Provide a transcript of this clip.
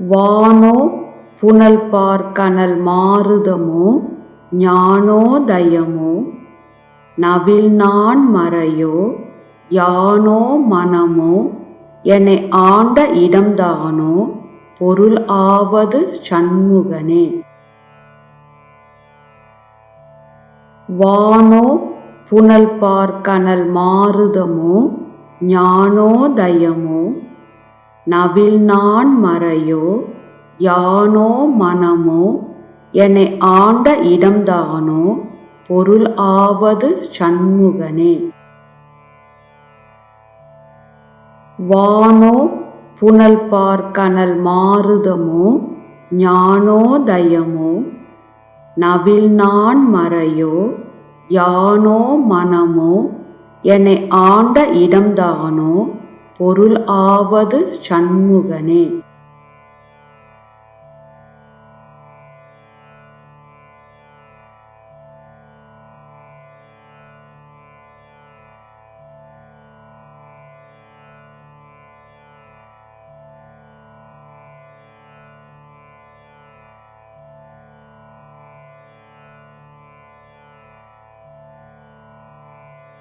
வானோ புனல் கனல் மாருதமோ ஞானோதயமோ நவில்நான் மறையோ? யானோ மனமோ? என்னை ஆண்ட இடம்தானோ? பொருள் ஆவது சண்முகனே. வானோ புனல் கனல் மாருதமோ ஞானோதயமோ நவில்நான் மறையோ? யானோ மனமோ? என்னை ஆண்ட இடம்தானோ? பொருள் ஆவது சண்முகனே. வானோ புனல்பார் கனல் மாருதமோ ஞானோதயமோ நவில்நான் மறையோ? யானோ மனமோ? என்னை ஆண்ட இடம்தானோ? பொருள் ஆவது சண்முகனே.